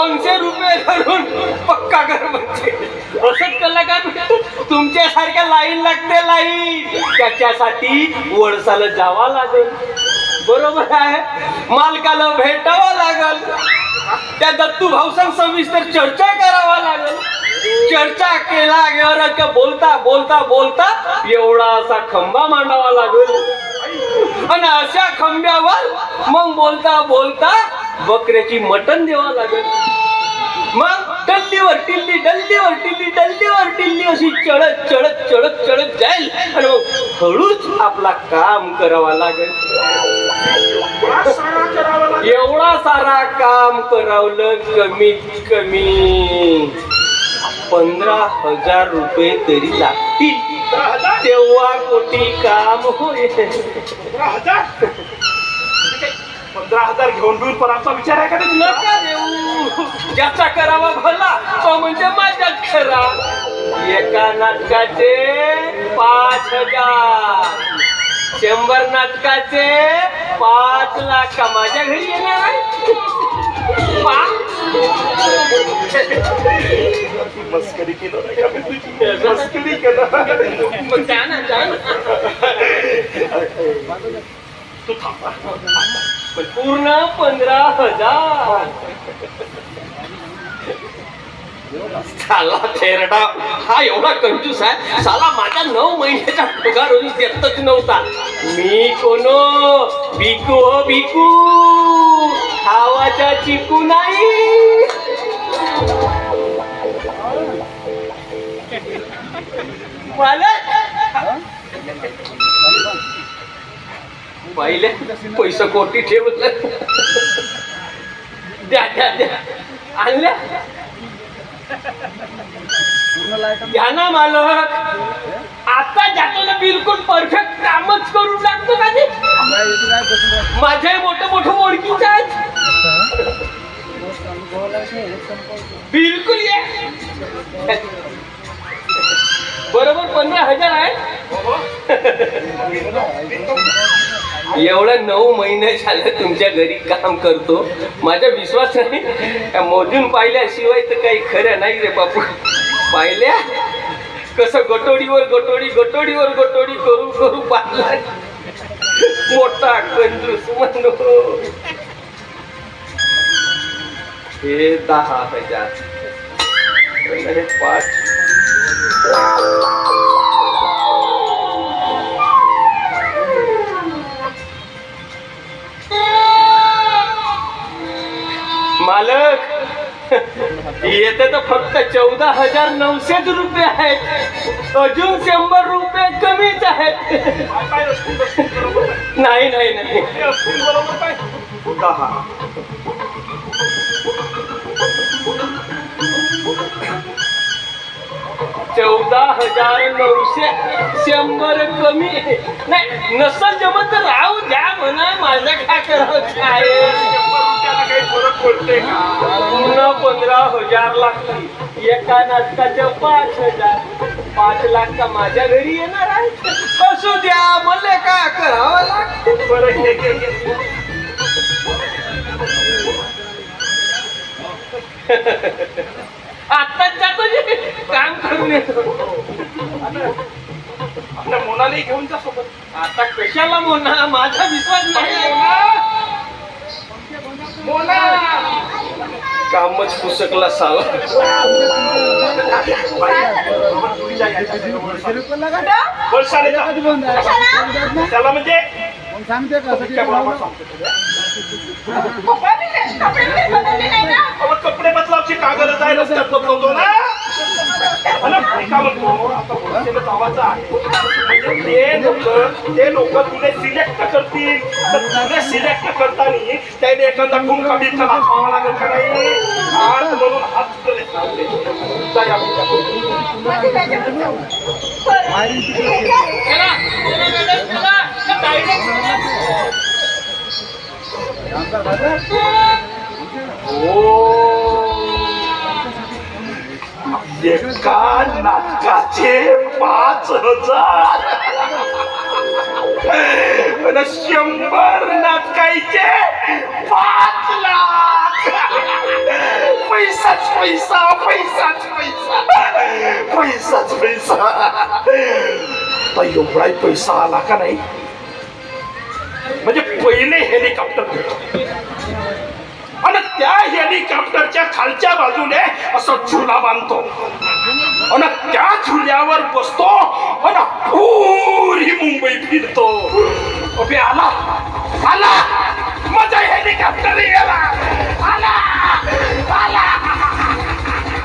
दोनशे रुपये धरून पक्का घर बनते. असंच कलाकार तुमच्यासारख्या लाईन लागते लाईन. त्याच्यासाठी वळसाला जावा लागेल. बरोबर आहे? मालकाला भेटावं लागल. त्या दत्तू भाऊसांग सविस्तर चर्चा करावा लागल. चर्चा केला गेला का बोलता बोलता बोलता एवढा असा खंबा मांडावा लागेल. आणि अशा खंब्यावर मग बोलता बोलता बकऱ्याची मटण द्यावा लागेल. मग डल्लीवर टिल्ली डल्लीवर टिल्ली डल्लीवर टिल्ली अशी चढत चढत चढत चढत जाईल. आणि मग हळूच आपला काम करावा लागेल. एवढा सारा काम करावलं कमीत कमी. पंधरा हजार रुपये तरी लागतील. तेव्हा कोटी काम होईल. पंधरा हजार? घेऊन घेऊन पण आमचा विचार आहे का नाही तुला? नका देऊ ज्याचा करावा भला तो म्हणजे माझ्यात खरा एका नाटकाचे पाच हजार शंभर नाटकाचे पाच लाख का माझ्या घरी येणार आहे? मस्करी केलं नाही आम्ही तुझी. मस्करी केलं मग जा ना जा ना तू थांबा पूर्ण पंधरा हजार. साला थेरडा हा एवढा कंजूस आहे. साला माझ्या नऊ महिन्याचा पगार अजून देतच नव्हता. मी कोनो बिकू हो बिकू खावाचा चिकू नाही. मालक पाहिले पैसे कोटी ठेवलं. द्या द्या द्या. आणल्या. घ्या ना मालक. आता जातो ना बिलकुल परफेक्ट कामच करून लागतो का ते? माझे मोठं मोठं ओळखीचं आहेत. बिलकुल ये. बरोबर पंधरा हजार आहे. एवढं नऊ महिने झालं तुमच्या घरी काम करतो. माझा विश्वास नाही. मोजून पाहिल्याशिवाय तर काही खरं नाही रे बापू. पाहिल्या? कसं गटोडीवर गटोडी गटोडीवर गटोडी करू करू पाहिला. मोठा कंजूस म्हणू हो. हे. दहा हजार. पाच. मालक. येते तर फक्त चौदा हजार नऊशेच रुपये आहेत. अजून शंभर रुपये कमीच आहेत. नाही नाही नाही. चौदा हजार नऊशे शंभर कमी. नाही नसल जमत तर राहू द्या म्हणा माझं काय करावं काय? फरक पडते पूर्ण पंधरा हजार लागतील. एका नाटकाच्या पाच हजार. पाच लाख का माझ्या घरी येणार आहे असू द्या मला काय करावं लागतं? बरं घे घे आत्ताच जातो जे काम करून येतो. आपल्या मोनाली घेऊन जा सोबत. आता कशाला म्हणा माझा विश्वास नाही. मोना! कामच पुसकला साला. त्याला म्हणजे? सांगते. का कपडे बदलावची कागद आहे रस्त्यात बदलवतो ना. ते लोक ते लोक तुला सिलेक्ट करतील. तर तुला सिलेक्ट करताना त्याने एखादा कुंका बिंका दाखवावा लागेल का नाही? हात म्हणून हात तुला या मुलीच्या. एका नाटकाचे पाच हजार. शंभर नाटकायचे पाच लाख. पैसाच पैसा पैसाच पैसा. पैसाच पैसा. आता एवढाही पैसा आला का नाही? म्हणजे पहिले हेलिकॉप्टर. हेलिकॉप्टरच्या खालच्या बाजूने असं झुला बांधतो. आणि त्या झुल्यावर बसतो आणि पुरी मुंबई फिरतो. अबे आला आला. माझा हेलिकॉप्टर याला आला